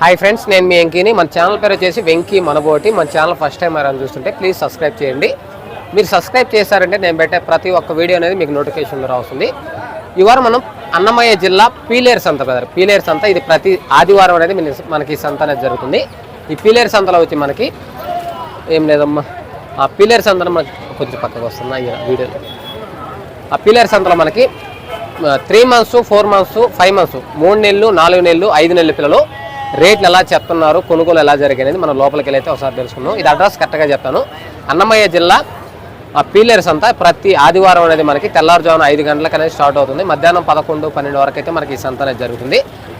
Hi friends నేను మీ వెంకీని. మన channel పేరు వచ్చేసి వెంకీ మనబోటి. మన ఛానల్ ఫస్ట్ టైం ఎవరైనా చూస్తుంటే ప్లీజ్ సబ్స్క్రైబ్ చేయండి. మీరు సబ్స్క్రైబ్ చేశారంటే నేను పెట్టే ప్రతి ఒక్క వీడియో అనేది మీకు నోటిఫికేషన్ రావుతుంది ఈ వారం మనం అన్నమయ్య జిల్లా పీలేరు సంత బ్రదర్ పీలేరు సంత ఇది ప్రతి ఆదివారం అనేది మనకి ఈ సంత అనేది జరుగుతుంది. ఈ పీలేరు సంతలో వచ్చి మనకి ఏం లేదమ్మా ఆ పీలేరు సంతలో మనకి కొంచెం పక్కకు వస్తుంది ఈ వీడియోలో ఆ పీలేరు సంతలో మనకి three months four months five months మూడు నెలలు నాలుగు నెలలు ఐదు నెలల పిల్లలు రేట్లు ఎలా చెప్తున్నారు కొనుగోలు ఎలా జరిగినది మనం లోపలికి వెళ్ళి అయితే ఒకసారి తెలుసుకుందాం. ఇది అడ్రస్ కరెక్ట్గా చెప్తాను. అన్నమయ్య జిల్లా ఆ పీలర్స్ అంతా ప్రతి ఆదివారం అనేది మనకి తెల్లారుజామున ఐదు గంటలకు అనేది స్టార్ట్ అవుతుంది. మధ్యాహ్నం పదకొండు పన్నెండు వరకు అయితే మనకి ఈ సంత అనేది జరుగుతుంది.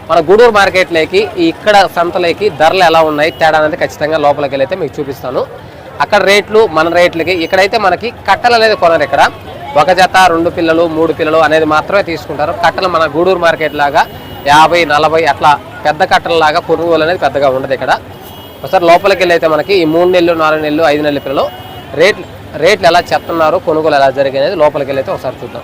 మన గూడూరు మార్కెట్లోకి ఇక్కడ సంతలోకి ధరలు ఎలా ఉన్నాయి తేడా అనేది ఖచ్చితంగా లోపలికి వెళ్ళి మీకు చూపిస్తాను. అక్కడ రేట్లు మన రేట్లకి ఇక్కడైతే మనకి కట్టలు అనేది కొనరు ఇక్కడ. ఒక జత రెండు పిల్లలు మూడు పిల్లలు అనేది మాత్రమే తీసుకుంటారు. కట్టలు మన గూడూరు మార్కెట్ లాగా యాభై నలభై అట్లా పెద్ద కట్టలలాగా కొనుగోలు అనేది పెద్దగా ఉండదు ఇక్కడ. ఒకసారి లోపలికి వెళ్ళి అయితే మనకి ఈ మూడు నెలలు నాలుగు నెలలు ఐదు నెలల పిల్లలు రేట్లు రేట్లు ఎలా చెప్తున్నారు కొనుగోలు ఎలా జరిగినది లోపలికి వెళ్ళి అయితే ఒకసారి చూద్దాం.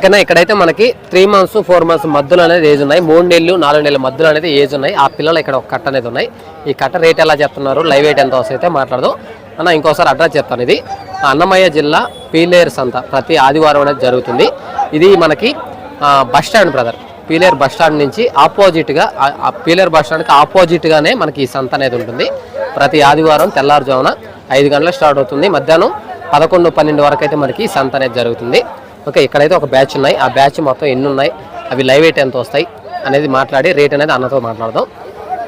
ఓకేనా ఇక్కడైతే మనకి త్రీ మంత్స్ ఫోర్ మంత్స్ మధ్యలో అనేది ఏజ్ ఉన్నాయి. మూడు నెలలు నాలుగు నెలల మధ్యలో అనేది ఏజ్ ఉన్నాయి. ఆ పిల్లలు ఇక్కడ ఒక కట్ట అనేది ఉన్నాయి. ఈ కట్ట రేట్ ఎలా చెప్తున్నారు లైవ్ వెయిట్ ఎంత వస్తే అయితే మాట్లాడదు. అన్న ఇంకోసారి అడ్రస్ చెప్తాను ఇది. అన్నమయ్య జిల్లా పీలేరు సంత ప్రతి ఆదివారం అనేది జరుగుతుంది. ఇది మనకి bus stand brother Pileru bus stand నుంచి ఆపోజిట్గా ఆ- బస్టాండ్కి బస్ స్టాండ్కి ఆపోజిట్గానే మనకి ఈ సంత అనేది ఉంటుంది. ప్రతి ఆదివారం తెల్లారుజామున ఐదు గంటలకు స్టార్ట్ అవుతుంది. మధ్యాహ్నం పదకొండు పన్నెండు వరకు అయితే మనకి సంత అనేది జరుగుతుంది. ఓకే ఇక్కడైతే ఒక బ్యాచ్ ఉన్నాయి. ఆ బ్యాచ్ మొత్తం ఎన్ని ఉన్నాయి? అవి లైవ్ ఎయిట్ ఎంత వస్తాయి? అనేది మాట్లాడి రేట్ అనేది అన్నతో మాట్లాడదాం.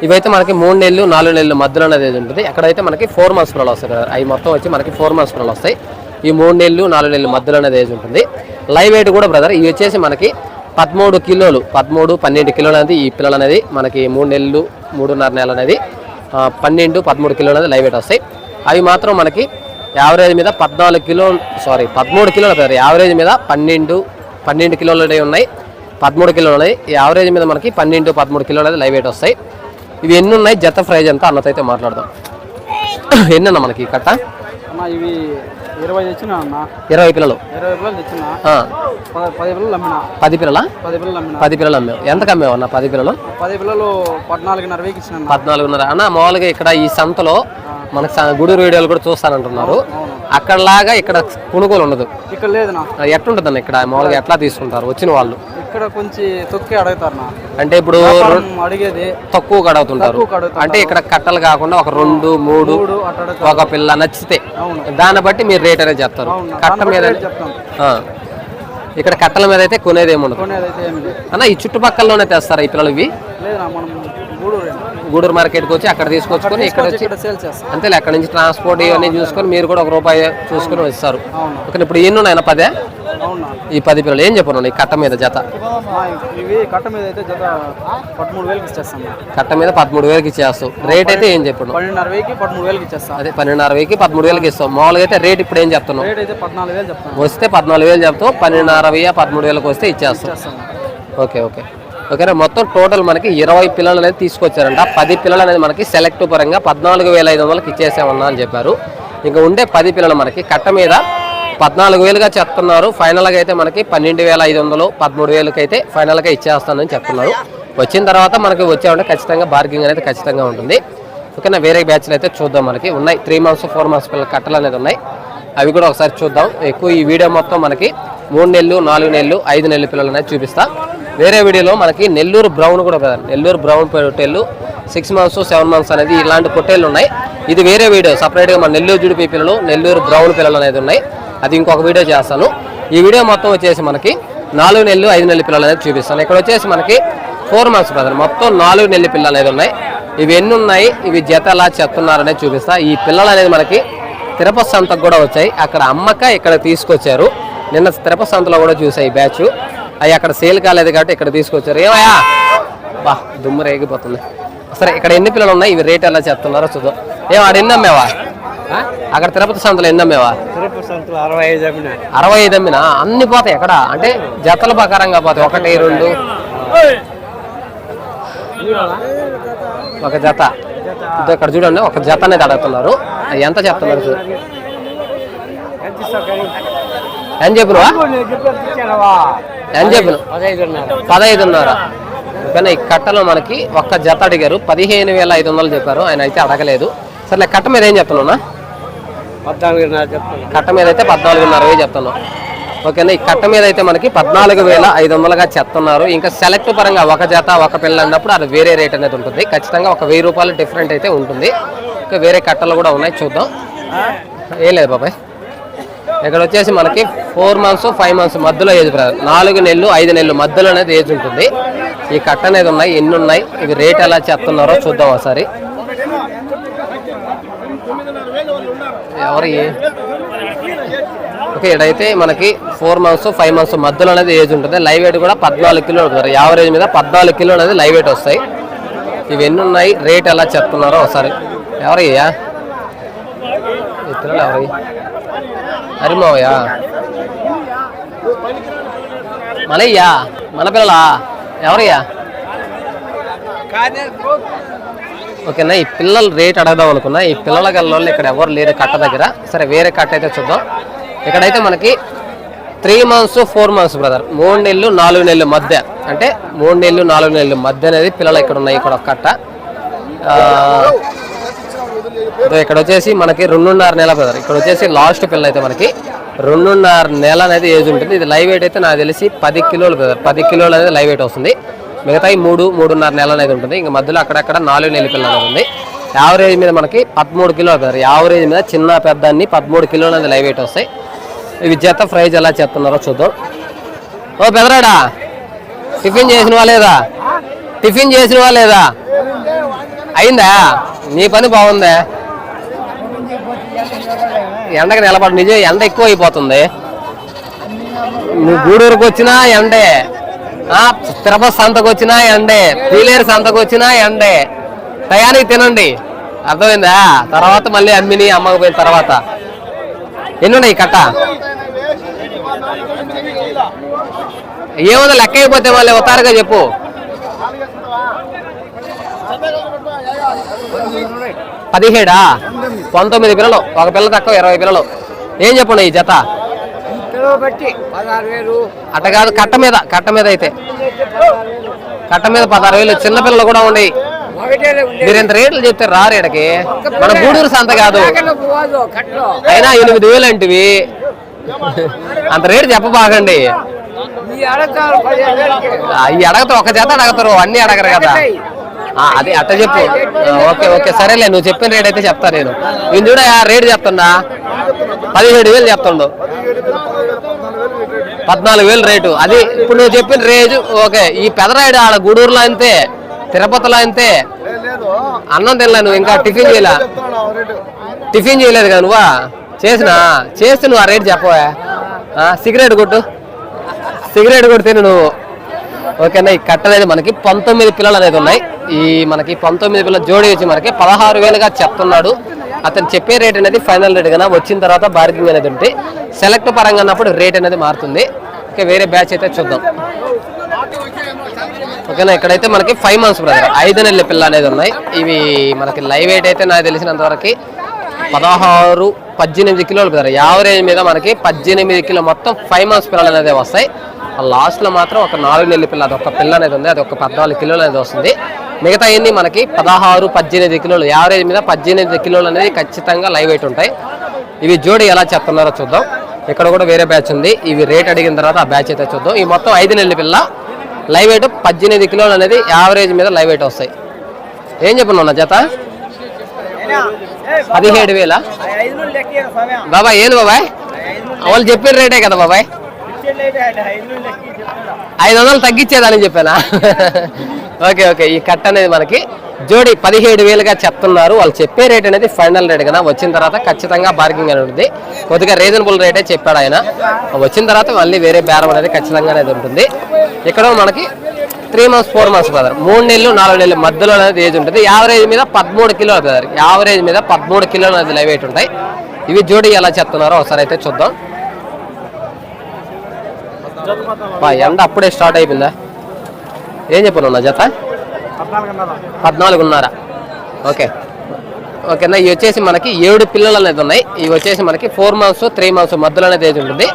ఇవైతే మనకి మూడు నెలలు నాలుగు నెలలు మధ్యలో అనేది ఉంటుంది? ఎక్కడైతే మనకి ఫోర్ మంత్స్ పిల్లలు వస్తాయి కదా. అవి మొత్తం వచ్చి మనకి ఫోర్ మంత్స్ పిల్లలు వస్తాయి. ఈ మూడు నెలలు నాలుగు నెలలు మధ్యలో అనేది ఏజ్ ఉంటుంది? లైవ్ వెయిట్ కూడా బ్రదర్ ఇవి వచ్చేసి మనకి పదమూడు కిలోలు పదమూడు పన్నెండు కిలోలు అనేది ఈ పిల్లలు అనేది మనకి మూడు నెలలు మూడున్నర నెలలు అనేది పన్నెండు పదమూడు కిలోలు అనేది లైవ్ వెయిట్ వస్తాయి. అవి మాత్రం మనకి యావరేజ్ మీద పద్నాలుగు కిలో సారీ పదమూడు కిలోలు పెద్ద యావరేజ్ మీద పన్నెండు పన్నెండు కిలోలు ఉన్నాయి. పదమూడు కిలోలు ఉన్నాయి ఈ యావరేజ్ మీద మనకి పన్నెండు పదమూడు కిలోలు అనేది లైవ్ వెయిట్ వస్తాయి. ఇవి ఎన్ని ఉన్నాయి? జత ప్రైజ్ ఎంత? అన్నతో అయితే మాట్లాడదాం. ఎన్ని మనకి కట్ట? ఇవి ఇరవై తెచ్చిన అన్న. ఇరవై పిల్లలు. ఇరవై పిల్లలు తెచ్చిన. ఆ, ప- పది పిల్లలు అమ్మిన. పది పిల్లల? పది పిల్లలు అమ్మిన. పది పిల్లలు అమ్మావు. ఎంతకు అమ్మావు అన్న పది పిల్లలు? పది పిల్లలు పద్నాలుగున్నర వేకి ఇచ్చిన అన్న. పద్నాలుగున్నర. అన్న మామూలుగా ఇక్కడ ఈ సంతలో మనకి గూడూరు వీడియోలు కూడా చూస్తానంటున్నారు. అక్కడలాగా ఇక్కడ కొనుగోలు ఉండదు. ఇక్కడ లేదునా ఆ, ఎట్లుంటుంది అన్న ఇక్కడ? మామూలుగా ఎట్లా తీసుకుంటారు? వచ్చిన వాళ్ళు. ఇక్కడ కొంచెం తొక్కి అడుగుతారు అంటే ఇప్పుడు అడిగేది తక్కువ కడుగుతారు. అంటే ఇక్కడ కట్టలు కాకుండా ఒక రెండు మూడు ఒక పిల్ల నచ్చితే దాన్ని బట్టి మీరు రేట్ అనేది చెప్తారు. కట్ట మీద. ఇక్కడ కట్టల మీద అయితే కొనేది ఏమి ఉండదు కొనేది అయితే ఏమి లేదు. అన్న ఈ చుట్టుపక్కలలోనే తెస్తారా ఈ పిల్లలు ఇవి? గూడూరు మార్కెట్కి వచ్చి అక్కడ తీసుకొచ్చుకొని ఇక్కడ వచ్చి అంతేలే అక్కడ నుంచి ట్రాన్స్పోర్ట్ ఇవన్నీ చూసుకొని మీరు కూడా ఒక రూపాయి చూసుకొని ఇస్తారు. ఓకే ఇప్పుడు ఎన్ని ఉన్నాయి పదే? ఈ పది పిల్లలు ఏం చెప్పను ఈ కట్ట మీద జత? కట్ట మీద అయితే జత పదమూడు వేలకి ఇచ్చేస్తాం కట్ట మీద పదమూడు వేలకి ఇచ్చేస్తావు. రేట్ అయితే ఏం చెప్పను? పదమూడు వేలకి ఇచ్చేస్తాం. అదే పన్నెండున్నర వేలకి పదమూడు వేలకి ఇస్తావు. మామూలుగా అయితే రేట్ ఇప్పుడు ఏం చెప్తున్నావు? రేట్ అయితే పద్నాలుగు వేలు వస్తే పద్నాలుగు వేలు చెప్తావు పన్నెండున్నర వెయ్యి పదమూడు వేలకు వస్తే ఇచ్చేస్తాం ఓకే ఓకే. ఓకేనా? మొత్తం టోటల్ మనకి ఇరవై పిల్లలు అనేది తీసుకొచ్చారంట. పది పిల్లలు అనేది మనకి సెలెక్ట్ పరంగా పద్నాలుగు వేల ఐదు వందలకి ఇచ్చేసామన్నా అని చెప్పారు. ఇంకా ఉండే పది పిల్లలు మనకి కట్ట మీద పద్నాలుగు వేలుగా చెప్తున్నారు. ఫైనల్గా అయితే మనకి పన్నెండు వేల ఐదు వందలు పదమూడు వేలకి అయితే ఫైనల్గా ఇచ్చేస్తానని చెప్తున్నారు. వచ్చిన తర్వాత మనకి వచ్చామంటే ఖచ్చితంగా బార్గింగ్ అనేది ఖచ్చితంగా ఉంటుంది. ఓకేనా? వేరే బ్యాచ్లు అయితే చూద్దాం మనకి. ఉన్నాయి. త్రీ మంత్స్ ఫోర్ మంత్స్ పిల్లల కట్టలు అనేది ఉన్నాయి. అవి కూడా ఒకసారి చూద్దాం. ఎక్కువ ఈ వీడియో మొత్తం మనకి మూడు నెలలు నాలుగు నెలలు ఐదు నెలలు పిల్లలు అనేది చూపిస్తా. వేరే వీడియోలో మనకి నెల్లూరు బ్రౌన్ కూడా కదా? నెల్లూరు బ్రౌన్ పొట్టేళ్ళు సిక్స్ మంత్స్ సెవెన్ మంత్స్ అనేది ఇలాంటి పొట్టేళ్ళు ఉన్నాయి. ఇది వేరే వీడియో. సపరేట్గా మన నెల్లూరు జుడిపి పిల్లలు నెల్లూరు బ్రౌన్ పిల్లలు అనేది ఉన్నాయి. అది ఇంకొక వీడియో చేస్తాను. ఈ వీడియో మొత్తం వచ్చేసి మనకి నాలుగు నెలలు ఐదు నెలల పిల్లలు అనేది చూపిస్తాను. ఇక్కడ వచ్చేసి మనకి ఫోర్ మంత్స్ బ్రదర్ మొత్తం నాలుగు నెలల పిల్లలు అనేది ఉన్నాయి. ఇవి ఎన్ని ఉన్నాయి? ఇవి జత ఎలా చెప్తున్నారు అనేది చూపిస్తా. ఈ పిల్లలు అనేది మనకి తిరుపతి సంతకు కూడా వచ్చాయి. అక్కడ అమ్మక ఇక్కడ తీసుకొచ్చారు. నిన్న తిరుపతి సంతలో కూడా చూసాయి బ్యాచ్ అవి అక్కడ సేల్ కాలేదు కాబట్టి ఇక్కడ తీసుకొచ్చారు. ఏమయ్యా? బా దుమ్ము రేగిపోతుంది. సరే ఇక్కడ ఎన్ని పిల్లలు ఉన్నాయి? ఇవి రేట్ ఎలా చెప్తున్నారో చూద్దాం. ఏం ఆడ అక్కడ తిరుపతి సంతలో ఎన్ని అమ్మేవా? తిరుపతి సంతలో అరవై ఐదు అమ్మిన. అరవై ఐదు అమ్మినా? అన్ని పోతాయి ఎక్కడ? అంటే జతల ప్రకారంగా పోతాయి. ఒకటి రెండు. ఒక జత. ఇక్కడ చూడండి ఒక జత అనేది అడుగుతున్నారు. అది ఎంత చెప్తున్నారు చూ- ఎంత చెప్పినవా ఎంత చెప్పిన పదహైదున్నర. ఓకేనా ఈ కట్టలో మనకి ఒక్క జత అడిగారు. పదిహేను వేల ఐదు వందలు చెప్పారు. ఆయన అయితే అడగలేదు. సర్లే కట్ట మీద ఏం చెప్తున్నా పద్నాలుగున్నర కట్ట మీద అయితే పద్నాలుగున్నర వేలు చెప్తున్నాం ఓకేనా? ఈ కట్ట మీద అయితే మనకి పద్నాలుగు వేల ఐదు వందలుగా చెప్తున్నారు. ఇంకా సెలెక్ట్ పరంగా ఒక జత ఒక పిల్ల అన్నప్పుడు అది వేరే రేట్ అనేది ఉంటుంది. ఖచ్చితంగా ఒక వెయ్యి రూపాయలు డిఫరెంట్ అయితే ఉంటుంది. ఇంకా వేరే కట్టలు కూడా ఉన్నాయి చూద్దాం. ఏం లేదు బాబాయ్. ఇక్కడ వచ్చేసి మనకి ఫోర్ మంత్స్ ఫైవ్ మంత్స్ మధ్యలో ఏజ్ బ్రదర్ నాలుగు నెలలు ఐదు నెలలు మధ్యలో అనేది ఏజ్ ఉంటుంది. ఈ కట్ట అనేది ఉన్నాయి ఎన్ని ఉన్నాయి ఇవి రేట్ ఎలా చెప్తున్నారో చూద్దాం ఒకసారి. ఎవరి? ఓకే ఇక్కడైతే మనకి ఫోర్ మంత్స్ ఫైవ్ మంత్స్ మధ్యలో అనేది ఏజ్ ఉంటుంది. లైవ్ వెయిట్ కూడా పద్నాలుగు కిలో ఉంటుంది. యావరేజ్ మీద పద్నాలుగు కిలో అనేది లైవ్ వెయిట్ వస్తాయి. ఇవి ఎన్ని ఉన్నాయి? రేట్ ఎలా చెప్తున్నారో ఒకసారి. ఎవరయ్యా ఇతరులు ఎవరి? హరిమావయ్యా మనయ్యా మన పిల్లలా? ఎవరయ్యా? ఓకేనా? ఈ పిల్లల రేట్ అడగదాం అనుకున్నా. ఈ పిల్లల గల్లోళ్ళు ఇక్కడ ఎవరు లేరు కట్ట దగ్గర. సరే వేరే కట్ట అయితే చూద్దాం. ఇక్కడైతే మనకి three months four months brother. మూడు నెలలు నాలుగు నెలల మధ్య. అంటే మూడు నెలలు నాలుగు నెలల మధ్య అనేది పిల్లలు ఇక్కడ ఉన్నాయి ఇక్కడ ఒక కట్ట. ఇక్కడ వచ్చేసి మనకి రెండున్నర నెల బ్రదర్. ఇక్కడ వచ్చేసి లాస్ట్ పిల్ల అయితే మనకి రెండున్నర నెల అనేది ఏజ్ ఉంటుంది. ఇది లైవ్ వెయిట్ అయితే నాకు తెలిసి పది కిలోలు బ్రదర్. పది కిలోలు అనేది లైవ్ వెయిట్ వస్తుంది. మిగతా మూడు మూడున్నర నెల అనేది ఉంటుంది. ఇంకా మధ్యలో అక్కడక్కడ నాలుగు నెలల పిల్ల అనేది ఉంది. యావరేజ్ మీద మనకి పదమూడు కిలో బ్రదర్ యావరేజ్ మీద చిన్న పెద్ద అన్ని పదమూడు కిలోలు అనేది లైవ్ వెయిట్ వస్తాయి. ఇవి చేత ఫ్రైజ్ ఎలా చెప్తున్నారో చూద్దాం. ఓ పెదరాడా? టిఫిన్ చేసినవా లేదా? టిఫిన్ చేసినవా లేదా? అయిందా? నీ పని బాగుందా? ఎండకి నిలబడి నిజం ఎండ ఎక్కువ అయిపోతుంది. నువ్వు గూడూరుకు వచ్చినా ఎండే. తిరుపతి సంతకు వచ్చినా ఎండే. పీలేరు సంతకు వచ్చినా ఎండే. టయానికి తినండి. అర్థమైందా? తర్వాత మళ్ళీ అమ్మిని అమ్మకపోయిన తర్వాత. ఎన్ని ఉన్నాయి కట్ట? ఏముంది? లెక్క అయిపోతే మళ్ళీ ఉతారుగా చెప్పు. పదిహేడా? పంతొమ్మిది పిల్లలు. ఒక పిల్ల తక్కువ ఇరవై పిల్లలు. ఏం చెప్పండి ఈ జత? బట్టి పదహారు వేలు. అట్ట కాదు కట్ట మీద కట్ట మీద అయితే. కట్ట మీద పదహారు వేలు చిన్న పిల్లలు కూడా ఉన్నాయి మీరు ఇంత రేట్లు చెప్తే రారు ఇక్కడికి మన గూడూరు సంత కాదు. అయినా ఎనిమిది వేలు అంటివి. అంత రేటు చెప్పబాకండి. వేలకి. అవి అడగతారు ఒక జత అడగతారు అన్ని అడగరు కదా. అది అట్ట చెప్పు. ఓకే ఓకే సరేలే నువ్వు చెప్పిన రేట్ అయితే చెప్తా నేను. నేను చూడ రేటు చెప్తున్నా. పదిహేడు వేలు చెప్తుండు. పద్నాలుగు వేలు రేటు. అది ఇప్పుడు నువ్వు చెప్పిన రేజు ఓకే ఈ పెదరాయుడు ఆడ గూడూరులో అంతే తిరుపతిలో అంతే. అన్నం తినలే నువ్వు ఇంకా టిఫిన్ చేయలే. టిఫిన్ చేయలేదు కదా నువ్వా? చేసినా? చేస్తే నువ్వు ఆ రేటు చెప్పవా? ఆ, సిగరెట్ కొట్టు. సిగరెట్ కొడితే నువ్వు ఓకేనా ఈ కట్ట అనేది మనకి పంతొమ్మిది పిల్లలు అనేది ఉన్నాయి. ఈ మనకి పంతొమ్మిది పిల్లల జోడి వచ్చి మనకి పదహారు వేలుగా చెప్తున్నాడు. అతను చెప్పే రేట్ అనేది ఫైనల్ రేట్ కన్నా వచ్చిన తర్వాత బార్గింగ్ అనేది ఉంటే సెలెక్ట్ పరంగా అన్నప్పుడు రేట్ అనేది మారుతుంది. ఓకే వేరే బ్యాచ్ అయితే చూద్దాం. ఓకేనా? ఇక్కడైతే మనకి ఫైవ్ మంత్స్ బ్రదర్ ఐదు నెలల పిల్ల అనేది ఉన్నాయి. ఇవి మనకి లైవ్ వెయిట్ అయితే నాకు తెలిసినంత వరకు పదహారు పద్దెనిమిది కిలోలు బ్రదర్ యావరేజ్ మీద మనకి పద్దెనిమిది కిలో మొత్తం ఫైవ్ మంత్స్ పిల్లలు అనేది వస్తాయి. లాస్ట్లో మాత్రం ఒక నాలుగు నెలల పిల్ల అది ఒక పిల్ల అనేది ఉంది. అది ఒక పద్నాలుగు కిలోలు అనేది వస్తుంది. మిగతా అన్ని మనకి పదహారు పద్దెనిమిది కిలోలు యావరేజ్ మీద పద్దెనిమిది కిలోలు అనేది ఖచ్చితంగా లైవ్ వెయిట్ ఉంటాయి. ఇవి జోడి ఎలా చెప్తున్నారో చూద్దాం. ఇక్కడ కూడా వేరే బ్యాచ్ ఉంది. ఇవి రేట్ అడిగిన తర్వాత ఆ బ్యాచ్ అయితే చూద్దాం. ఈ మొత్తం ఐదు నెలల పిల్ల లైవ్ వెయిట్ పద్దెనిమిది కిలోలు అనేది యావరేజ్ మీద లైవ్ వెయిట్ వస్తాయి. ఏం చెప్పనున్నా జత? పదిహేడు వేల. బాబాయ్ ఏంది బాబాయ్? వాళ్ళు చెప్పిన రేటే కదా బాబాయ్? ఐదు ఐదు వందలు తగ్గించేదని చెప్పానా? Okay okay. ఈ కట్ అనేది మనకి జోడి పదిహేడు వేలుగా చెప్తున్నారు. వాళ్ళు చెప్పే రేట్ అనేది ఫైనల్ రేట్ కదా. వచ్చిన తర్వాత ఖచ్చితంగా బార్గింగ్ అనేది ఉంటుంది కొద్దిగా రీజనబుల్ రేటే చెప్పాడు ఆయన. వచ్చిన తర్వాత మళ్ళీ వేరే బేరం అనేది ఖచ్చితంగా అనేది ఉంటుంది. ఇక్కడ మనకి three months four months brother మూడు నెలలు నాలుగు నెలలు మధ్యలో అనేది ఏజ్ ఉంటుంది. యావరేజ్ మీద పదమూడు కిలోలు బ్రదర్ యావరేజ్ మీద పదమూడు కిలోలు అనేది లైవ్ వెయిట్ ఉంటాయి. ఇవి జోడి ఎలా చెప్తున్నారో ఒకసారి అయితే చూద్దాం. ఎండ అప్పుడే స్టార్ట్ అయిపోయిందా? ఏం చెప్పను జత? పద్నాలుగున్నర. ఓకే. ఓకేనా ఇవి వచ్చేసి మనకి ఏడు పిల్లలు అనేది ఉన్నాయి. ఇవి వచ్చేసి మనకి ఫోర్ మంత్స్ త్రీ మంత్స్ మధ్యలో అనేది ఏజ్ ఉంటుంది.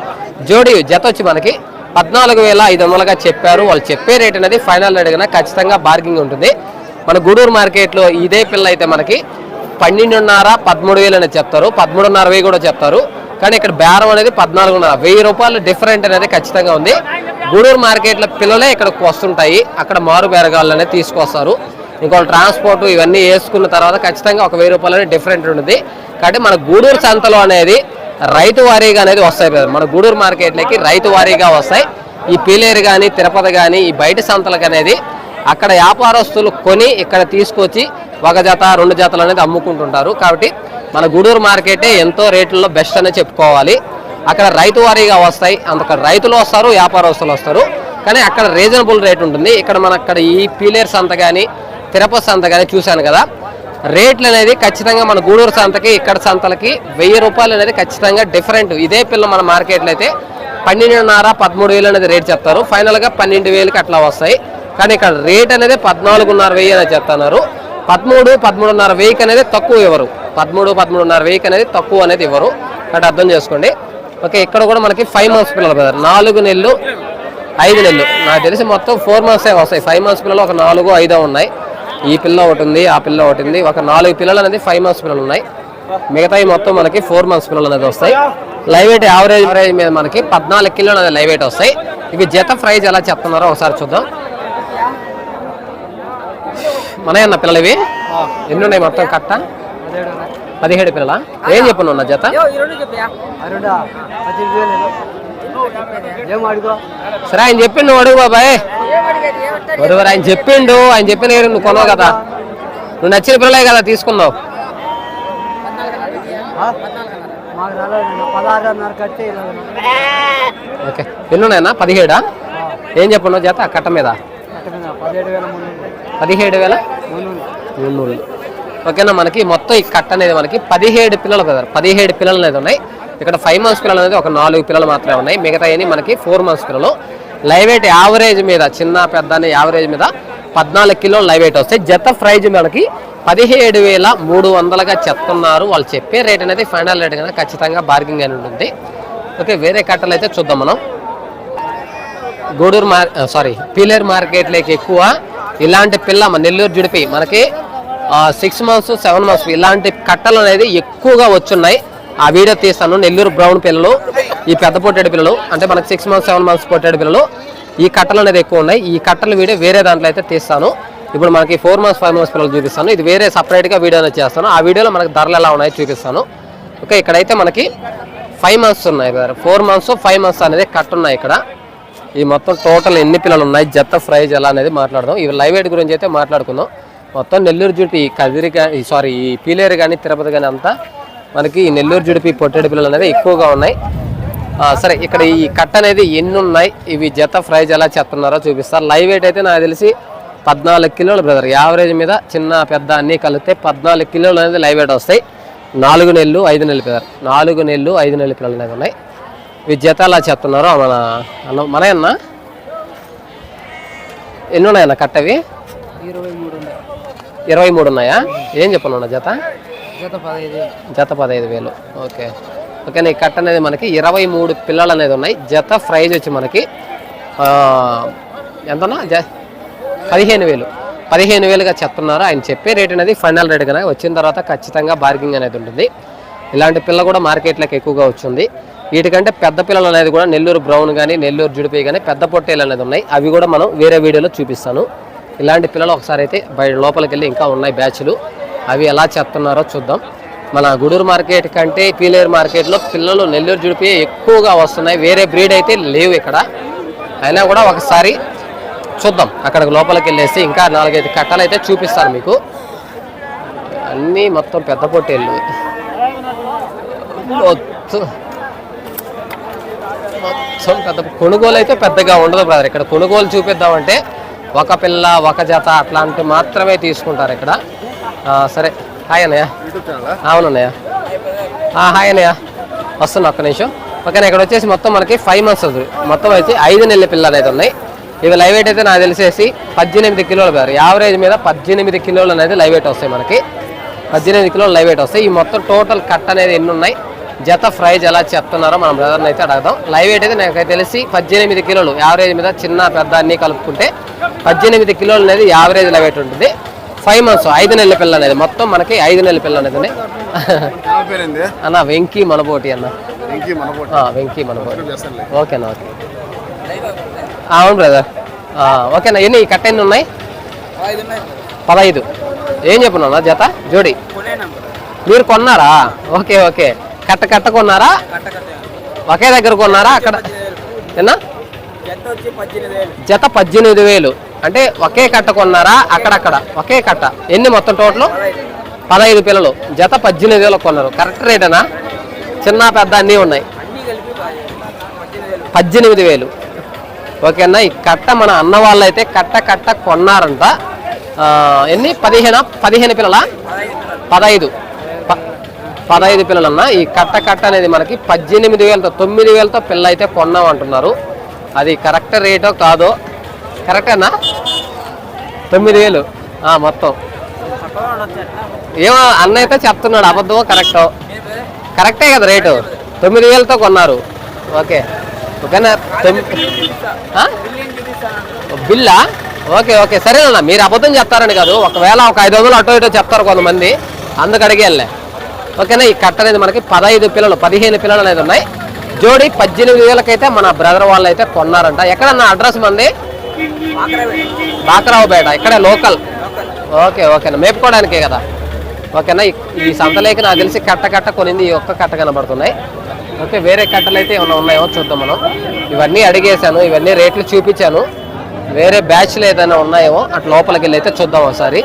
జోడి జత వచ్చి మనకి పద్నాలుగు వేల ఐదు వందలుగా చెప్పారు. వాళ్ళు చెప్పే రేట్ అనేది ఫైనల్ రేట్ కన్నా ఖచ్చితంగా బార్గింగ్ ఉంటుంది. మన గూడూరు మార్కెట్లో ఇదే పిల్ల అయితే మనకి పన్నెండున్నర పదమూడు వేలు అనేది చెప్తారు. పదమూడున్నర వెయ్యి కూడా చెప్తారు. కానీ ఇక్కడ బేరం అనేది పద్నాలుగున్నర. వెయ్యి రూపాయలు డిఫరెంట్ అనేది ఖచ్చితంగా ఉంది. గూడూరు మార్కెట్లో పిల్లలే ఇక్కడికి వస్తుంటాయి. అక్కడ మారు బేరగాళ్ళు తీసుకొస్తారు. ఇంకోటి ట్రాన్స్పోర్ట్ ఇవన్నీ వేసుకున్న తర్వాత ఖచ్చితంగా ఒక వెయ్యి రూపాయలు డిఫరెంట్ ఉంటుంది. కాబట్టి మన గూడూరు సంతలో అనేది రైతు వారీగా అనేది వస్తాయి మన గూడూరు మార్కెట్లకి రైతు వారీగా వస్తాయి. ఈ పీలేరు కానీ తిరుపతి కానీ ఈ బయట సంతలకు అనేది అక్కడ వ్యాపారస్తులు కొని ఇక్కడ తీసుకొచ్చి ఒక జత రెండు జతలు అనేది అమ్ముకుంటుంటారు. కాబట్టి మన గూడూరు మార్కెటే ఎంతో రేట్లలో బెస్ట్ అనేది చెప్పుకోవాలి. అక్కడ రైతు వారీగా వస్తాయి. అక్కడ రైతులు వస్తారు వ్యాపారస్తులు వస్తారు. కానీ అక్కడ రీజనబుల్ రేట్ ఉంటుంది. ఇక్కడ మన అక్కడ ఈ పీలేర్స్ సంత కానీ తిరుపతి సంత కానీ చూశాను కదా. రేట్లు అనేది ఖచ్చితంగా మన గూడూరు సంతకి ఇక్కడ సంతలకి వెయ్యి రూపాయలు అనేది ఖచ్చితంగా డిఫరెంట్ ఇదే పిల్ల మన మార్కెట్లో అయితే పన్నెండున్నర పదమూడు వేలు అనేది రేట్ చెప్తారు. ఫైనల్గా పన్నెండు వేలకి అట్లా వస్తాయి. కానీ ఇక్కడ రేట్ అనేది పద్నాలుగున్నర వెయ్యి అనేది చెప్తున్నారు. పదమూడు పదమూడున్నర వెయ్యికి అనేది తక్కువ ఇవ్వరు. పదమూడు పదమూడున్నర వెయ్యికి అనేది తక్కువ అనేది ఇవ్వరు. అంటే అర్థం చేసుకోండి. ఓకే ఇక్కడ కూడా మనకి ఫైవ్ మంత్స్ పిల్లలు బ్రదర్ నాలుగు నెలలు ఐదు నెలలు. నాకు తెలిసి మొత్తం ఫోర్ మంత్సే వస్తాయి. ఫైవ్ మంత్స్ పిల్లలు ఒక నాలుగు ఐదో ఉన్నాయి. ఈ పిల్ల ఒకటి ఉంది ఆ పిల్ల ఒకటి ఉంది. ఒక నాలుగు పిల్లలు అనేది ఫైవ్ మంత్స్ పిల్లలు ఉన్నాయి. మిగతాయి మొత్తం మనకి ఫోర్ మంత్స్ పిల్లలు అనేది వస్తాయి. లైవ్ వెయిట్ యావరేజ్ యావరేజ్ మీద మనకి పద్నాలుగు కిలోలు అనేది లైవ్ వెయిట్ వస్తాయి. ఇవి జత ప్రైజ్ ఎలా చెప్తున్నారో ఒకసారి చూద్దాం. మనయన్న పిల్లలు ఇవి? ఎన్ని ఉన్నాయి మొత్తం కట్ట? పదిహేడు పిల్లల? ఏం చెప్పను ఉన్న జత? సరే ఆయన చెప్పిండు నువ్వు అడుగు బాబాయ్. ఒరువరు ఆయన చెప్పిండు ఆయన చెప్పిన నువ్వు కొనవు కదా. నువ్వు నచ్చిన పిల్లలే కదా తీసుకున్నావు. ఓకే ఎన్ని ఉన్నాయన్నా పదిహేడా? ఏం చెప్పను జత? కట్ట మీద? పదిహేడు వేల మూడు ఓకేనా? మనకి మొత్తం ఈ కట్ట అనేది మనకి పదిహేడు పిల్లలు కదా. పదిహేడు పిల్లలు అనేది ఉన్నాయి. ఇక్కడ ఫైవ్ మంత్స్ పిల్లలు అనేది ఒక నాలుగు పిల్లలు మాత్రమే ఉన్నాయి. మిగతా మనకి ఫోర్ మంత్స్ పిల్లలు. లైవ్ వెయిట్ యావరేజ్ మీద చిన్న పెద్ద అనే యావరేజ్ మీద పద్నాలుగు కిలోలు లైవ్ వెయిట్ వస్తాయి జత ప్రైజ్ మనకి పదిహేడు వేల మూడు వందలుగా చెప్తున్నారు. వాళ్ళు చెప్పే రేట్ అనేది ఫైనల్ రేట్ కన్నా ఖచ్చితంగా బార్గింగ్ అని ఉంటుంది. ఓకే వేరే కట్టలు అయితే చూద్దాం మనం. గూడూరు మార్ సారీ పీలేరు మార్కెట్లోకి ఎక్కువ. ఇలాంటి పిల్ల మన నెల్లూరు జుడిపి మనకి సిక్స్ మంత్స్ సెవెన్ మంత్స్ ఇలాంటి కట్టలు అనేది ఎక్కువగా వచ్చున్నాయి. ఆ వీడియో తీస్తాను నెల్లూరు బ్రౌన్ పిల్లలు ఈ పెద్ద పొట్టేడు పిల్లలు అంటే మనకు సిక్స్ మంత్స్ సెవెన్ మంత్స్ పొట్టేడు పిల్లలు ఈ కట్టలు అనేది ఎక్కువ ఉన్నాయి. ఈ కట్టల వీడియో వేరే దాంట్లో అయితే తీస్తాను. ఇప్పుడు మనకి ఫోర్ మంత్స్ ఫైవ్ మంత్స్ పిల్లలు చూపిస్తాను. ఇది వేరే సపరేట్గా వీడియో అనేది చేస్తాను. ఆ వీడియోలో మనకి ధరలు ఎలా ఉన్నాయో చూపిస్తాను. ఓకే ఇక్కడైతే మనకి ఫైవ్ మంత్స్ ఉన్నాయి ఫోర్ మంత్స్ ఫైవ్ మంత్స్ అనేది కట్ ఉన్నాయి ఇక్కడ. ఈ మొత్తం టోటల్ ఎన్ని పిల్లలు ఉన్నాయి జత ప్రైజ్ ఎలా అనేది మాట్లాడదాం. ఇవి లైవ్ ఎయిట్ గురించి అయితే మాట్లాడుకుందాం. మొత్తం నెల్లూరు జుడిపి ఈ కదిరి కానీ సారీ ఈ పీలేరు కానీ తిరుపతి కానీ అంతా మనకి ఈ నెల్లూరు జుడిపి పొట్టేడు పిల్లలు అనేది ఎక్కువగా ఉన్నాయి. సరే ఇక్కడ ఈ కట్ట అనేది ఎన్ని ఉన్నాయి? ఇవి జత ప్రైజ్ ఎలా చెప్తున్నారో చూపిస్తారు లైవ్ వెయిట్ అయితే నాకు తెలిసి పద్నాలుగు కిలోలు బ్రదర్. యావరేజ్ మీద చిన్న పెద్ద అన్నీ కలిపితే పద్నాలుగు కిలోలు అనేది లైవ్ వెయిట్ వస్తాయి. నాలుగు నెలలు ఐదు నెలలు బ్రదర్. నాలుగు నెలలు ఐదు నెలల పిల్లలు అనేది ఉన్నాయి. ఇవి జత ఎలా చెప్తున్నారో మన మన అన్న ఎన్ని ఉన్నాయన్న కట్టవి? ఇరవై ఇరవై మూడు ఉన్నాయా? ఏం చెప్పను జత? జత పదహైదు. జత పదహైదు వేలు. ఓకే. ఓకే ఈ కట్ట అనేది మనకి ఇరవై మూడు పిల్లలు అనేది ఉన్నాయి. జత ప్రైజ్ వచ్చి మనకి ఎంతనా జ పదిహేను వేలు. పదిహేను వేలుగా చెప్తున్నారు. ఆయన చెప్పే రేట్ అనేది ఫైనల్ రేట్ కనుక వచ్చిన తర్వాత ఖచ్చితంగా బార్గింగ్ అనేది ఉంటుంది. ఇలాంటి పిల్ల కూడా మార్కెట్లోకి ఎక్కువగా వచ్చింది. వీటికంటే పెద్ద పిల్లలు అనేది కూడా నెల్లూరు బ్రౌన్ కానీ నెల్లూరు జుడిపి కానీ పెద్ద పొట్టేలు అనేది ఉన్నాయి. అవి కూడా మనం వేరే వీడియోలో చూపిస్తాను. ఇలాంటి పిల్లలు ఒకసారి అయితే బయట లోపలికి వెళ్ళి ఇంకా ఉన్నాయి బ్యాచ్లు. అవి ఎలా చెప్తున్నారో చూద్దాం. మన గూడూరు మార్కెట్ కంటే పీలేరు మార్కెట్లో పిల్లలు నెల్లూరు జుడిపి ఎక్కువగా వస్తున్నాయి. వేరే బ్రీడ్ అయితే లేవు ఇక్కడ. అయినా కూడా ఒకసారి చూద్దాం. అక్కడికి లోపలికి వెళ్ళేసి ఇంకా నాలుగైదు కట్టలు అయితే చూపిస్తాను మీకు. అన్నీ మొత్తం పెద్ద పొట్టేళ్ళు. మొత్తం మొత్తం పెద్ద కొనుగోలు అయితే పెద్దగా ఉండదు బ్రదర్. ఇక్కడ కొనుగోలు చూపిద్దామంటే ఒక పిల్ల ఒక జత అట్లాంటి మాత్రమే తీసుకుంటారు ఇక్కడ. సరే. హాయ్ అన్నయ్య. అవునన్నయ్య హాయ్ అన్నయ్య. వస్తున్నా ఒక్క నిమిషం. ఓకేనా ఇక్కడ వచ్చేసి మొత్తం మనకి ఫైవ్ మంత్స్ అవుతుంది. మొత్తం వచ్చి ఐదు నెలల పిల్లలు అయితే ఉన్నాయి. ఇవి లైవ్ వెయిట్ అయితే నాకు తెలిసేసి పద్దెనిమిది కిలోలు పేరు యావరేజ్ మీద పద్దెనిమిది కిలోలు అనేది లైవ్ వెయిట్ వస్తాయి మనకి. పద్దెనిమిది కిలోలు లైవ్ వెయిట్ వస్తాయి. ఈ మొత్తం టోటల్ కట్ అనేది ఎన్ని ఉన్నాయి? జత ప్రైజ్ ఎలా చెప్తున్నారో మన బ్రదర్ని అయితే అడగదాం. లైవ్ వెయిట్ అయితే నాకు తెలిసి పద్దెనిమిది కిలోలు యావరేజ్ మీద చిన్న పెద్ద అన్ని కలుపుకుంటే పద్దెనిమిది కిలోలు అనేది యావరేజ్ లైవ్ వెయిట్ ఉంటుంది. ఫైవ్ మంత్స్ ఐదు నెలల పిల్ల అనేది మొత్తం మనకి ఐదు నెలల పిల్ల అనేది అన్న వెంకీ మనబోటి అన్న. వెంకీ మనబోటి. ఓకేనా ఓకే. అవును బ్రదర్. ఆ, ఓకేనా ఎన్ని కట్ట ఎన్ని ఉన్నాయి? పదహైదు ఏం చెప్పున్నా జత? జోడి. మీరు కొన్నారా? Okay okay. కట్ట కట్ట కొన్నారా? ఒకే దగ్గర కొన్నారా? అక్కడ ఏనా? జత పద్దెనిమిది వేలు. అంటే ఒకే కట్ట కొన్నారా? అక్కడక్కడ. ఒకే కట్ట. ఎన్ని మొత్తం టోటల్? పదహైదు పిల్లలు. జత పద్దెనిమిది వేలు కొన్నారు. కరెక్ట్ రేటేనా చిన్న పెద్ద అన్నీ ఉన్నాయి. పద్దెనిమిది వేలు. ఓకేనా ఈ కట్ట మన అన్న వాళ్ళు అయితే కట్ట కట్ట కొన్నారంట. ఎన్ని? పదిహేను? పదిహేను పిల్లల? పదహైదు. పదహైదు పిల్లలన్న ఈ కట్ట కట్ట అనేది మనకి పద్దెనిమిది వేలతో తొమ్మిది వేలతో పిల్ల అయితే కొన్నాం అంటున్నారు అది కరెక్ట్ రేటో కాదో? కరెక్టేనా? తొమ్మిది వేలు. మొత్తం. ఏమో అన్న అయితే చెప్తున్నాడు అబద్ధమో కరెక్టో? కరెక్టే కదా రేటు. తొమ్మిది వేలతో కొన్నారు. ఓకే. ఓకేనా? తొమ్మి- బిల్లా? Okay okay. సరేనన్నా మీరు అబద్ధం చెప్తారని కాదు. ఒకవేళ ఒక ఐదు వందలు అటో ఇటో చెప్తారు కొంతమంది. అందుకు అడిగేళ్ళే ఓకేనా? ఈ కట్ట అనేది మనకి పదహైదు పిల్లలు పదిహేను పిల్లలు అనేది ఉన్నాయి. జోడి పద్దెనిమిది వేలకైతే మన బ్రదర్ వాళ్ళు అయితే కొన్నారంట. ఎక్కడన్నా అడ్రస్ మంది? బాకరావుపేట ఇక్కడే లోకల్. ఓకే ఓకేనా? మేపుకోవడానికే కదా. ఓకేనా? ఈ- ఈ సంతలేకి నాకు తెలిసి కట్ట కట్ట కొనింది ఈ ఒక్క కట్ట కనబడుతున్నాయి. ఓకే వేరే కట్టలు అయితే ఏమైనా ఉన్నాయో చూద్దాం మనం. ఇవన్నీ అడిగేశాను ఇవన్నీ రేట్లు చూపించాను. వేరే బ్యాచ్లు ఏదైనా ఉన్నాయేమో అటు లోపలికి వెళ్ళి అయితే చూద్దాం ఒకసారి.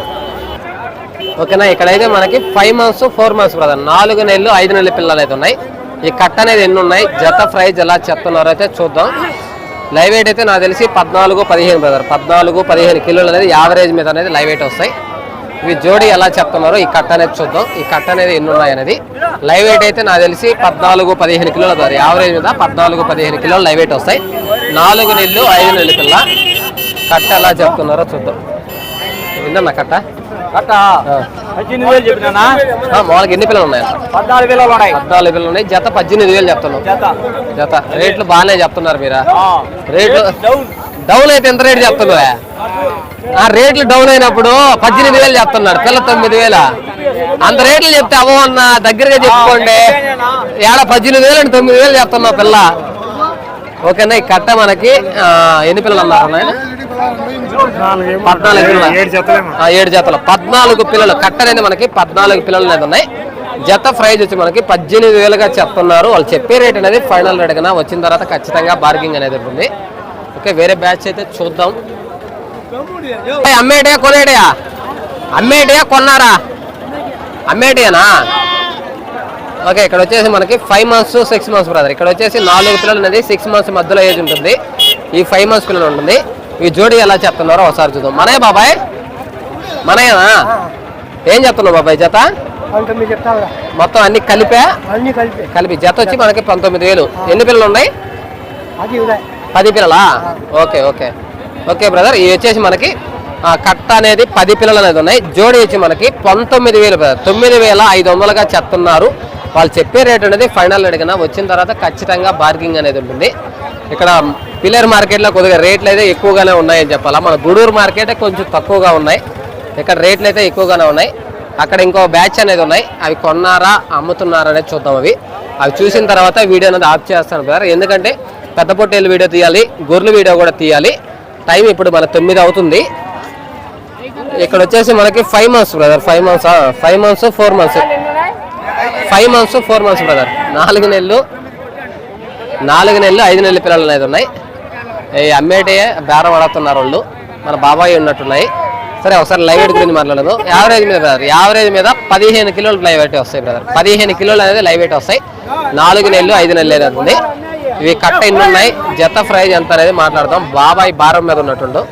ఓకేనా? ఇక్కడైతే మనకి five months four months brother నాలుగు నెలలు ఐదు నెలల పిల్లలు అయితే ఉన్నాయి. ఈ కట్ట అనేది ఎన్ని ఉన్నాయి? జత ప్రైజ్ ఎలా చెప్తున్నారో అయితే చూద్దాం. లైవ్ వెయిట్ అయితే నాకు తెలిసి పద్నాలుగు పదిహేను బ్రదర్ పద్నాలుగు పదిహేను కిలోలు అనేది యావరేజ్ మీద అనేది లైవ్ వెయిట్ వస్తాయి. ఇవి జోడి ఎలా చెప్తున్నారో ఈ కట్ట అనేది చూద్దాం. ఈ కట్ట అనేది ఎన్ని ఉన్నాయి అనేది. లైవ్ వెయిట్ అయితే నాకు తెలిసి పద్నాలుగు పదిహేను కిలోల ద్వారా యావరేజ్ మీద పద్నాలుగు పదిహేను కిలోలు లైవ్ వెయిట్ వస్తాయి. నాలుగు నెలలు ఐదు నెలల పిల్ల కట్ట ఎలా చెప్తున్నారో చూద్దాం. విన్నా కట్ట. మామూలుగా ఎన్ని పిల్లలు ఉన్నాయి? పద్నాలుగు వేలు ఉన్నాయి పద్నాలుగు పిల్లలు ఉన్నాయి. జత పద్దెనిమిది వేలు చెప్తున్నాం జత. రేట్లు బాగానే చెప్తున్నారు మీరా. రేట్లు డౌన్ అయితే ఎంత రేట్ చెప్తున్నావా? ఆ రేట్లు డౌన్ అయినప్పుడు పద్దెనిమిది వేలు చెప్తున్నాడు. పిల్ల తొమ్మిది వేల? అంత రేట్లు చెప్తే అవ్వ అన్న దగ్గరగా చెప్పుకోండి. ఏడ పద్దెనిమిది వేలు అంటే తొమ్మిది వేలు చెప్తున్నావు పిల్ల? ఓకేనా? ఈ కట్ట మనకి ఎన్ని పిల్లలు అన్నారు? పద్నాలుగు ఏడు జతలు పద్నాలుగు పిల్లలు. కట్ట అనేది మనకి పద్నాలుగు పిల్లలు అనేది ఉన్నాయి. జత ప్రైజ్ వచ్చి మనకి పద్దెనిమిది వేలుగా చెప్తున్నారు. వాళ్ళు చెప్పే రేట్ అనేది ఫైనల్ రేట్ కన్నా వచ్చిన తర్వాత ఖచ్చితంగా బార్గింగ్ అనేది ఉంటుంది. ఓకే వేరే బ్యాచ్ అయితే చూద్దాం. అమ్మేటియా కొనేటియా? అమ్మేటియా కొన్నారా? అమ్మేటియానా? ఓకే ఇక్కడ వచ్చేసి మనకి five months six months brother ఇక్కడ వచ్చేసి నాలుగు పిల్లలు అనేది సిక్స్ మంత్స్ మధ్యలో ఏజ్ ఉంటుంది. ఈ ఫైవ్ మంత్స్ పిల్లలు ఉంటుంది. ఈ జోడి ఎలా చెప్తున్నారో ఒకసారి చూద్దాం. మనయ్య బాబాయ్? మనయ్యనా ఏం చెప్తున్నావు బాబాయ్ జత? మొత్తం అన్ని కలిపా? అన్ని కలిపి. కలిపి. జత వచ్చి మనకి పంతొమ్మిది వేలు. ఎన్ని పిల్లలు ఉన్నాయి? పది పిల్లలా? Okay okay. Okay brother. ఇవి వచ్చేసి మనకి కట్ట అనేది పది పిల్లలు అనేది ఉన్నాయి. జోడి వచ్చి మనకి పంతొమ్మిది వేలు బ్రదర్. తొమ్మిది వేల ఐదు వందలుగా చెప్తున్నారు. వాళ్ళు చెప్పే రేట్ అనేది ఫైనల్ అడిగిన వచ్చిన తర్వాత ఖచ్చితంగా బార్గింగ్ అనేది ఉంటుంది. ఇక్కడ పిల్లర్ మార్కెట్లో కొద్దిగా రేట్లు అయితే ఎక్కువగానే ఉన్నాయని చెప్పాలా. మన గూడూరు మార్కెట్ కొంచెం తక్కువగా ఉన్నాయి. ఇక్కడ రేట్లు అయితే ఎక్కువగానే ఉన్నాయి. అక్కడ ఇంకో బ్యాచ్ అనేది ఉన్నాయి. అవి కొన్నారా అమ్ముతున్నారా అనేది చూద్దాం అవి. అవి చూసిన తర్వాత వీడియో అనేది ఆఫ్ చేస్తాను బ్రదర్. ఎందుకంటే పెద్ద పొట్టేలు వీడియో తీయాలి గొర్రెలు వీడియో కూడా తీయాలి. టైం ఇప్పుడు మన తొమ్మిది అవుతుంది. ఇక్కడ వచ్చేసి మనకి five months brother. Five months five months four months. Five months four months brother. నాలుగు నెలలు నాలుగు నెలలు ఐదు నెలల పిల్లలు అనేది ఉన్నాయి. అమ్మేటే బేరం ఆడుతున్నారు వాళ్ళు. మన బాబాయ్ ఉన్నట్టున్నాయి. సరే ఒకసారి లైవ్ వెయిట్ గురించి మాట్లాడదు. యావరేజ్ మీద బ్రదర్ యావరేజ్ మీద పదిహేను కిలోలు లైవ్ వెయిట్ వస్తాయి బ్రదర్ పదిహేను కిలోలు అనేది లైవ్ వెయిట్ వస్తాయి. నాలుగు నెలలు ఐదు నెలలు అనేది ఉంది. ఇవి కట్ట ఎన్ని ఉన్నాయి? జత ప్రైజ్ ఎంత అనేది మాట్లాడదాం. బాబాయ్ భారం మీద ఉన్నట్టుండు.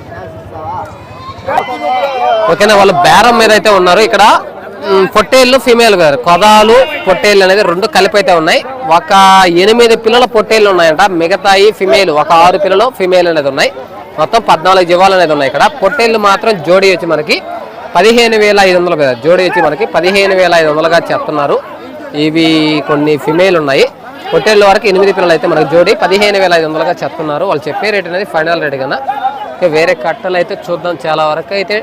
ఓకేనా? వాళ్ళు బేరం మీద అయితే ఉన్నారు. ఇక్కడ పొట్టేళ్ళు ఫీమేల్ గారు. కొదాలు పొట్టేళ్ళు అనేది రెండు కలిపి అయితే ఉన్నాయి. ఒక ఎనిమిది పిల్లల పొట్టేళ్ళు ఉన్నాయంట. మిగతాయి ఫిమేల్ ఒక ఆరు పిల్లలు ఫిమేల్ అనేది ఉన్నాయి. మొత్తం పద్నాలుగు జీవాలు అనేది ఉన్నాయి ఇక్కడ. పొట్టేళ్ళు మాత్రం జోడీ వచ్చి మనకి పదిహేను వేల ఐదు వందలు జోడీ వచ్చి మనకి పదిహేను వేల ఐదు వందలుగా చెప్తున్నారు. ఇవి కొన్ని ఫిమేల్ ఉన్నాయి. పొట్టేళ్ళ వరకు ఎనిమిది పిల్లలు అయితే మనకు జోడి పదిహేను వేల ఐదు వందలుగా చెప్తున్నారు. వాళ్ళు చెప్పే రేట్ అనేది ఫైనల్ రేట్ కన్నా. ఇంకా వేరే కట్టలు అయితే చూద్దాం. చాలా వరకు అయితే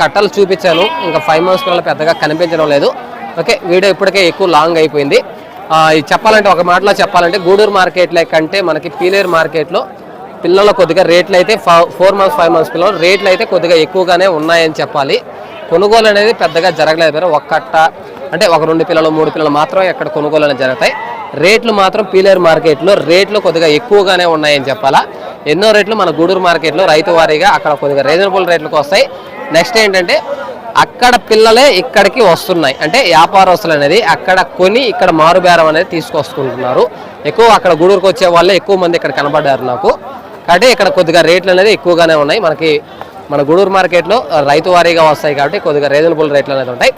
కట్టలు చూపించాను. ఇంకా ఫైవ్ మంత్స్ పిల్లలు పెద్దగా కనిపించడం లేదు. ఓకే వీడియో ఇప్పటికే ఎక్కువ లాంగ్ అయిపోయింది. చెప్పాలంటే ఒక మాటలో చెప్పాలంటే గూడూరు మార్కెట్లో కంటే మనకి పీలేరు మార్కెట్లో పిల్లల కొద్దిగా రేట్లు అయితే ఫోర్ మంత్స్ ఫైవ్ మంత్స్ పిల్లలు రేట్లు అయితే కొద్దిగా ఎక్కువగానే ఉన్నాయని చెప్పాలి. కొనుగోలు అనేది పెద్దగా జరగలేదు మీరు ఒక్కట్ట అంటే ఒక రెండు పిల్లలు మూడు పిల్లలు మాత్రం ఇక్కడ కొనుగోలు అనేది జరుగుతాయి. రేట్లు మాత్రం పీలేరు మార్కెట్లో రేట్లు కొద్దిగా ఎక్కువగానే ఉన్నాయని చెప్పాలా. ఎన్నో రేట్లు మన గూడూరు మార్కెట్లో రైతు వారీగా అక్కడ కొద్దిగా రీజనబుల్ రేట్లకు వస్తాయి. నెక్స్ట్ ఏంటంటే అక్కడ పిల్లలే ఇక్కడికి వస్తున్నాయి. అంటే వ్యాపారస్తులు అనేది అక్కడ కొని ఇక్కడ మారుబేరం అనేది తీసుకొస్తుంటున్నారు ఎక్కువ అక్కడ గూడూరుకు వచ్చే వాళ్ళే ఎక్కువ మంది ఇక్కడ కనబడ్డారు నాకు. కాబట్టి ఇక్కడ కొద్దిగా రేట్లు అనేది ఎక్కువగానే ఉన్నాయి. మనకి మన గూడూరు మార్కెట్లో రైతు వారీగా వస్తాయి కాబట్టి కొద్దిగా రీజనబుల్ రేట్లు అనేది ఉంటాయి.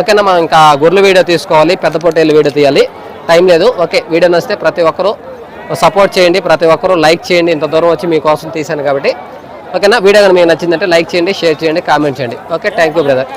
ఓకేనా మనం ఇంకా గుర్రెల వీడియో తీసుకోవాలి పెద్ద పొట్టేళ్ళు వీడియో తీయాలి. టైం లేదు. ఓకే వీడియో నచ్చితే ప్రతి ఒక్కరూ సపోర్ట్ చేయండి. ప్రతి ఒక్కరూ లైక్ చేయండి. ఇంత దూరం వచ్చి మీకోసం తీశాను కాబట్టి ఓకేనా? వీడియో కానీ మీకు నచ్చిందంటే లైక్ చేయండి షేర్ చేయండి కామెంట్ చేయండి. Okay thank you brother.